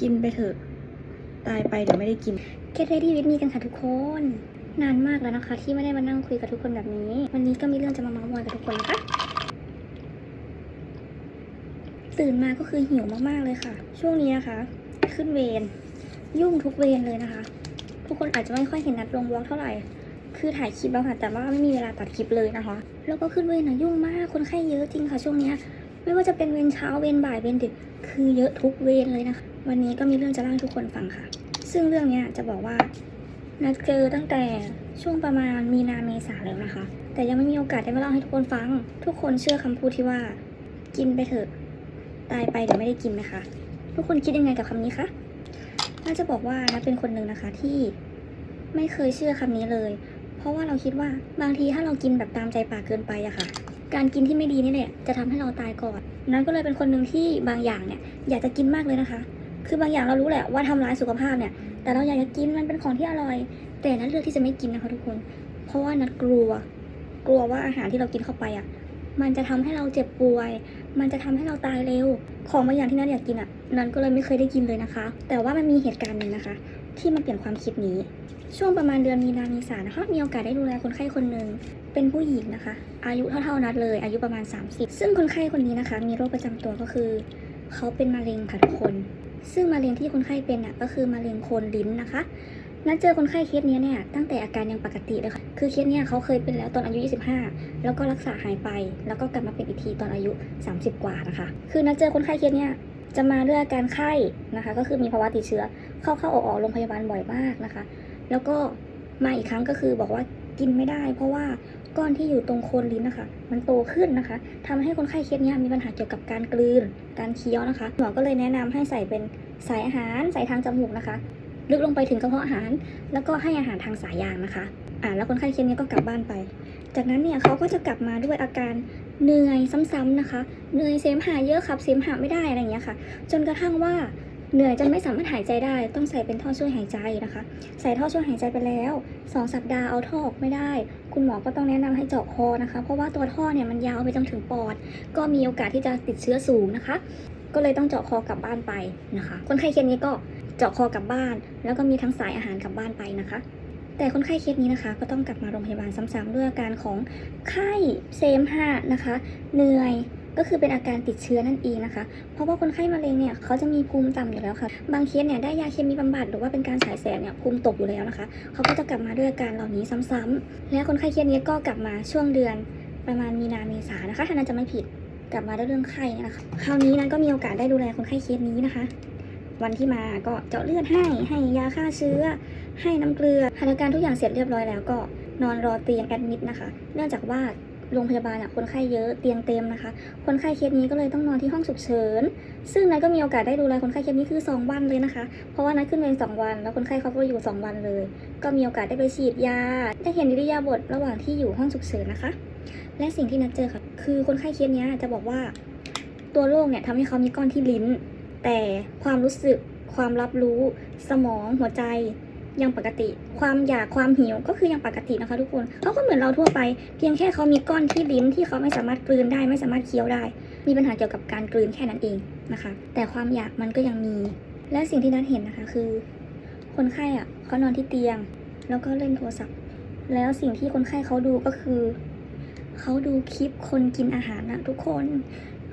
กินไปเถอะ ตายไปเดี๋ยวไม่ได้กินเกตเรดี้วิดมีกันค่ะทุกคน นานมากแล้วนะคะ ที่ไม่ได้มานั่งคุยกับทุกคนแบบนี้ วันนี้ก็มีเรื่องจะมาเมาท์มอยกับทุกคนนะคะตื่นมาก็คือหิวมากๆเลยค่ะ ช่วงนี้นะคะ ขึ้นเวรยุ่งทุกเวรเลยนะคะ ทุกคนอาจจะไม่ค่อยเห็นนัดลงวอล์กเท่าไหร่ คือถ่ายคลิปแล้วค่ะแต่ว่าไม่มีเวลาตัดคลิปเลยนะคะ แล้วก็ขึ้นเวรนะยุ่งมากคนไข้เยอะจริงค่ะ ช่วงนี้ ไม่ว่าจะเป็นเวรเช้าเวรบ่ายเวรดึก คือเยอะทุกเวรเลยนะคะ วันนี้ก็มีเรื่องจะเล่าให้ทุกคนฟังค่ะ ซึ่งเรื่องเนี้ยจะบอกว่านัดเจอตั้งแต่ช่วงประมาณมีนาเมษาแล้วนะคะ แต่ยังไม่มีโอกาสได้มาเล่าให้ทุกคนฟัง ทุกคนเชื่อคำพูดที่ว่า กินไปเถอะตายไปเดี๋ยวไม่ได้กินนะคะ ทุกคนคิดยังไงกับคำนี้คะน่าจะบอกว่านัดเป็นคนหนึ่งนะคะที่ไม่เคยเชื่อคำนี้เลย เพราะว่าเราคิดว่าบางทีถ้าเรากินแบบตามใจปากเกินไปอะค่ะ การกินที่ไม่ดีนี่แหละจะทำให้เราตายก่อน นั้นก็เลยเป็นคนหนึ่งที่บางอย่างเนี่ยอยากจะกินมากเลยนะคะ คือบางอย่างเรารู้แหละว่าทำร้ายสุขภาพเนี่ย แต่เราอยากจะกินมันเป็นของที่อร่อย แต่นัดเลือกที่จะไม่กินนะคะทุกคน เพราะว่านัดกลัว กลัวว่าอาหารที่เรากินเข้าไปอะ มันจะทำให้เราเจ็บป่วย มันจะทำให้เราตายเร็ว ของบางอย่างที่นัดอยากกินอะ นัดก็เลยไม่เคยได้กินเลยนะคะ แต่ว่ามันมีเหตุการณ์หนึ่งนะคะ ที่มันเปลี่ยนความคิดนี้ ช่วงประมาณเดือนมีนาเมษานะคะ มีโอกาสได้ดูแลคนไข้คนหนึ่ง เป็นผู้หญิงนะคะ อายุเท่าๆนัดเลย อายุประมาณ 30 ซึ่งคนไข้คนนี้นะคะ มีโรคประจำตัวก็คือเขาเป็นมะเร็งค่ะทุกคน ซึ่งมะเร็งที่คนไข้เป็นอะก็คือมะเร็งโคนลิ้นนะคะนัดเจอคนไข้เคสเนี้ยเนี่ยตั้งแต่อาการยังปกติเลยค่ะ คือเคสเนี้ยเขาเคยเป็นแล้วตอนอายุ 25 แล้วก็รักษาหายไป แล้วก็กลับมาเป็นอีกทีตอนอายุ 30 กว่านะคะ คือนัดเจอคนไข้เคสเนี้ยจะมาด้วยอาการไข้นะคะ ก็คือมีภาวะติดเชื้อ เข้าเข้าออกออกโรงพยาบาลบ่อยมากนะคะ แล้วก็ มาอีกครั้งก็คือบอกว่ากินไม่ได้ เพราะว่าก้อนที่อยู่ตรงโคนลิ้นนะคะ มันโตขึ้นนะคะทำให้คนไข้เคสนี้มีปัญหาเกี่ยวกับการกลืน การเคี้ยวนะคะ หมอก็เลยแนะนำให้ใส่เป็นสายอาหารใส่ทางจมูกนะคะ ลึกลงไปถึงกระเพาะอาหาร แล้วก็ให้อาหารทางสายยางนะคะ อ่าแล้วคนไข้เคสนี้ก็กลับบ้านไป จากนั้นเนี่ยเขาก็จะกลับมาด้วยอาการเหนื่อยซ้ำๆนะคะ เหนื่อยเสมหะเยอะขับเสมหะไม่ได้อะไรอย่างเงี้ยค่ะ จนกระทั่งว่า เหนื่อยจนไม่สามารถหายใจได้ ต้องใส่เป็นท่อช่วยหายใจนะคะ ใส่ท่อช่วยหายใจไปแล้วสองสัปดาห์เอาท่อออกไม่ได้ คุณหมอก็ต้องแนะนำให้เจาะคอนะคะ เพราะว่าตัวท่อเนี่ยมันยาวไปจนถึงปอด ก็มีโอกาสที่จะติดเชื้อสูงนะคะ ก็เลยต้องเจาะคอกลับบ้านไปนะคะ คนไข้เคสนี้ก็เจาะคอกลับบ้าน แล้วก็มีทั้งสายอาหารกลับบ้านไปนะคะแต่คนไข้เคสนี้นะคะ ก็ต้องกลับมาโรงพยาบาลซ้ำๆด้วยอาการของไข้เสมหะนะคะ เหนื่อย ก็คือเป็นอาการติดเชื้อนั่นเองนะคะ เพราะว่าคนไข้มะเร็งเนี่ยเขาจะมีภูมิต่ำอยู่แล้วค่ะ บางเคสเนี่ยได้ยาเคมีบำบัดหรือว่าเป็นการฉายแสงเนี่ยภูมิตกอยู่แล้วนะคะ เขาก็จะกลับมาด้วยอาการเหล่านี้ซ้ำๆและคนไข้เคสนี้ก็กลับมาช่วงเดือนประมาณมีนาเมษานะคะถ้านันจะไม่ผิดกลับมาด้วยเรื่องไข้เนี่ยนะคะคราวนี้นั้นก็มีโอกาสได้ดูแลคนไข้เคสนี้นะคะ วันที่มาก็เจาะเลือดให้ให้ยาฆ่าเชื้อ ให้น้ำเกลือหัตถการทุกอย่างเสร็จเรียบร้อยแล้วก็นอนรอเตียงแอดมิดนะคะ เนื่องจากว่า โรงพยาบาลอะคนไข้เยอะเตียงเต็มนะคะ คนไข้เคสนี้ก็เลยต้องนอนที่ห้องฉุกเฉิน ซึ่งนัทก็มีโอกาสได้ดูแลคนไข้เคสนี้คือ 2 วันเลยนะคะ เพราะว่านัทขึ้นเวรสองวัน แล้วคนไข้เขาก็อยู่ 2 วันเลย ก็มีโอกาสได้ไปฉีดยา ได้เห็นอิริยาบถระหว่างที่อยู่ห้องฉุกเฉินนะคะ และสิ่งที่นัทเจอค่ะ คือคนไข้เคสเนี้ยจะบอกว่า ตัวโรคเนี่ยทำให้เขามีก้อนที่ลิ้น แต่ความรู้สึกความรับรู้ สมองหัวใจ ยังปกติ ความอยากความหิวก็คือยังปกตินะคะ ทุกคนเขาก็เหมือนเราทั่วไป เพียงแค่เขามีก้อนที่ลิ้นที่เขาไม่สามารถกลืนได้ไม่สามารถเคี้ยวได้ มีปัญหาเกี่ยวกับการกลืนแค่นั้นเองนะคะ แต่ความอยากมันก็ยังมี และสิ่งที่นัทเห็นนะคะคือ คนไข้อะเขานอนที่เตียง แล้วก็เล่นโทรศัพท์ แล้วสิ่งที่คนไข้เขาดูก็คือเขาดูคลิปคนกินอาหารนะทุกคน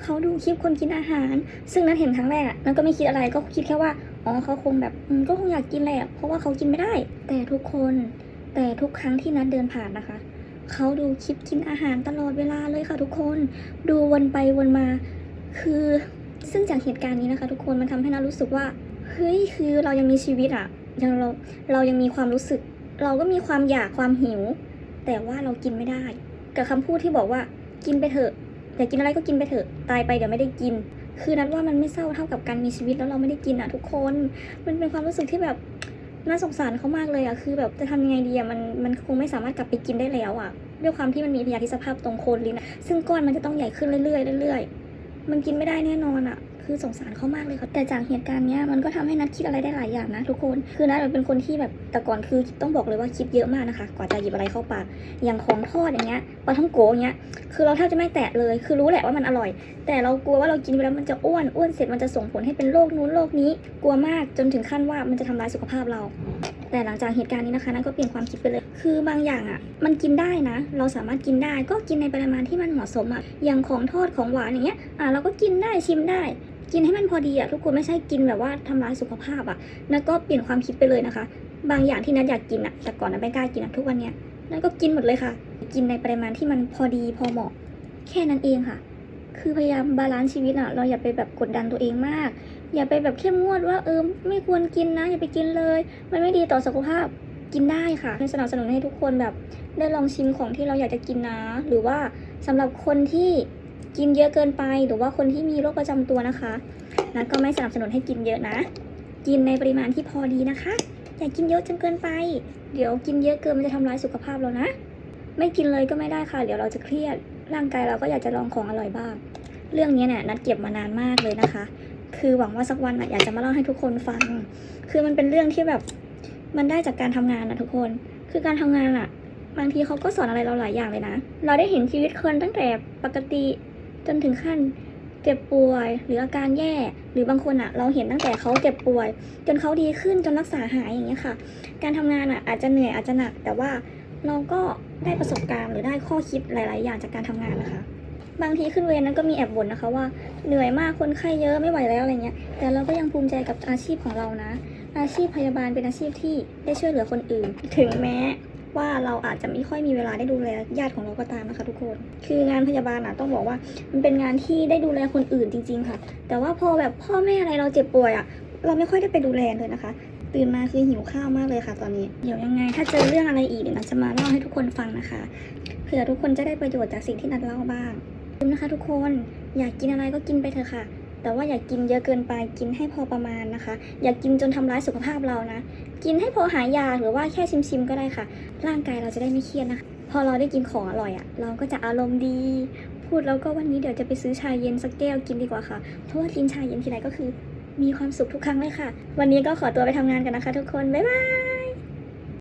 เขาดูคลิปคนกินอาหาร ซึ่งนัทเห็นครั้งแรกนัทก็ไม่คิดอะไรก็คิดแค่ว่า อ๋อเขาคงแบบก็คงอยากกินแหละเพราะว่าเขากินไม่ได้ แต่ทุกคนแต่ทุกครั้งที่นัดเดินผ่านนะคะเขาดูคลิปกินอาหารตลอดเวลาเลยค่ะทุกคน ดูวนไปวนมา คือซึ่งจากเหตุการณ์นี้นะคะ ทุกคนมันทำให้นัทรู้สึกว่าเฮ้ยคือเรายังมีชีวิตอะยังเราเรายังมีความรู้สึก เราก็มีความอยากความหิว แต่ว่าเรากินไม่ได้ กับคำพูดที่บอกว่ากินไปเถอะอยากกินอะไรก็กินไปเถอะตายไปเดี๋ยวไม่ได้กิน คือนัดว่ามันไม่เศร้าเท่ากับการมีชีวิตแล้วเราไม่ได้กินอะทุกคน มันเป็นความรู้สึกที่แบบน่าสงสารเขามากเลยอะคือแบบจะทำยังไงดีอะมันมันคงไม่สามารถกลับไปกินได้แล้วอะด้วยความที่มันมีพยาธิสภาพตรงโคนลิ้นซึ่งก้อนมันจะต้องใหญ่ขึ้นเรื่อยๆเรื่อยๆมันกินไม่ได้แน่นอนอะ คือสงสารเขามากเลยค่ะแต่จากเหตุการณ์เนี้ยมันก็ทำให้นัดคิดอะไรได้หลายอย่างนะทุกคน คือนัดเป็นคนที่แบบแต่ก่อนคือต้องบอกเลยว่าคิดเยอะมากนะคะ กว่าจะหยิบอะไรเข้าปาก อย่างของทอดอย่างเงี้ยปลาท่องโกอย่างเงี้ย คือเราแทบจะไม่แตะเลย คือรู้แหละว่ามันอร่อย แต่เรากลัวว่าเรากินไปแล้วมันจะอ้วน อ้วนเสร็จมันจะส่งผลให้เป็นโรคนู้นโรคนี้ กลัวมากจนถึงขั้นว่ามันจะทำร้ายสุขภาพเรา แต่หลังจากเหตุการณ์นี้นะคะนั่นก็เปลี่ยนความคิดไปเลย คือบางอย่างอะมันกินได้นะ เราสามารถกินได้ก็กินในปริมาณที่มันเหมาะสมอะอย่างของทอดของหวานอย่างเงี้ยอะเราก็กินได้ชิมได้ กินให้มันพอดีอะทุกคนไม่ใช่กินแบบว่าทำร้ายสุขภาพอะนั่นก็เปลี่ยนความคิดไปเลยนะคะ บางอย่างที่นัทอยากกินอะแต่ก่อนนัทไม่กล้ากินอะทุกวันเนี้ยนั่นก็กินหมดเลยค่ะ กินในปริมาณที่มันพอดีพอเหมาะ แค่นั้นเองค่ะ คือพยายามบาลานซ์ชีวิตอะเราอย่าไปแบบกดดันตัวเองมาก อย่าไปแบบเข้มงวดว่าเออไม่ควรกินนะอย่าไปกินเลย มันไม่ดีต่อสุขภาพกินได้ค่ะสนับสนุนให้ทุกคนแบบได้ลองชิมของที่เราอยากจะกินนะ หรือว่าสำหรับคนที่ กินเยอะเกินไปหรือว่าคนที่มีโรคประจำตัวนะคะนัทก็ไม่สนับสนุนให้กินเยอะนะ กินในปริมาณที่พอดีนะคะ อย่ากินเยอะจนเกินไป เดี๋ยวกินเยอะเกินมันจะทำร้ายสุขภาพเรานะ ไม่กินเลยก็ไม่ได้ค่ะ เดี๋ยวเราจะเครียด ร่างกายเราก็อยากจะลองของอร่อยบ้าง เรื่องนี้เนี่ยนัดเก็บมานานมากเลยนะคะ คือหวังว่าสักวันนะอยากจะมาเล่าให้ทุกคนฟัง คือมันเป็นเรื่องที่แบบมันได้จากการทำงานนะทุกคน คือการทำงานอะบางทีเขาก็สอนอะไรเราหลายอย่างเลยนะ เราได้เห็นชีวิตคนตั้งแต่ปกติ จนถึงขั้นเจ็บป่วย หรืออาการแย่ หรือบางคนอะเราเห็นตั้งแต่เขาเจ็บป่วย จนเขาดีขึ้นจนรักษาหายอย่างเงี้ยค่ะ การทำงานอะอาจจะเหนื่อยอาจจะหนัก แต่ว่าเราก็ได้ประสบการณ์หรือได้ข้อคิดหลาย ๆ อย่างจากการทำงานนะคะ บางทีขึ้นเวรนั้นก็มีแอบบ่นนะคะว่าเหนื่อยมากคนไข้เยอะไม่ไหวแล้วอะไรเงี้ย แต่เราก็ยังภูมิใจกับอาชีพของเรานะ อาชีพพยาบาลเป็นอาชีพที่ได้ช่วยเหลือคนอื่น ถึงแม้ ว่าเราอาจจะไม่ค่อยมีเวลาได้ดูแลญาติของเราก็ตามนะคะทุกคน คืองานพยาบาลอะต้องบอกว่า มันเป็นงานที่ได้ดูแลคนอื่นจริง ๆ ค่ะ แต่ว่าพอแบบพ่อแม่อะไรเราเจ็บป่วยอะเราไม่ค่อยได้ไปดูแลเลยนะคะ ตื่นมาคือหิวข้าวมากเลยค่ะ ตอนนี้เดี๋ยวยังไง ถ้าเจอเรื่องอะไรอีกเดี๋ยวนัทจะมาเล่าให้ทุกคนฟังนะคะเผื่อทุกคนจะได้ประโยชน์จากสิ่งที่นัดเล่าบ้างลืมนะคะทุกคนอยากกินอะไรก็กินไปเถอะค่ะ แต่ว่าอย่ากกินเยอะเกินไปกินให้พอประมาณนะคะ อย่ากกินจนทำร้ายสุขภาพเรานะ กินให้พอหายาหรือว่าแค่ชิมๆก็ได้ค่ะ ร่างกายเราจะได้ไม่เครียดนะคะ พอเราได้กินของอร่อยอะ่ะ เราก็จะอารมณ์ดี พูดแล้วก็วันนี้เดี๋ยวจะไปซื้อชาเย็นสักแก้วกินดีกว่าค่ะ เพราะว่ากินชาเย็นทีไรก็คือ มีความสุขทุกครั้งเลยค่ะ วันนี้ก็ขอตัวไปทำงานกันนะคะ ทุกคนบ๊ายบาย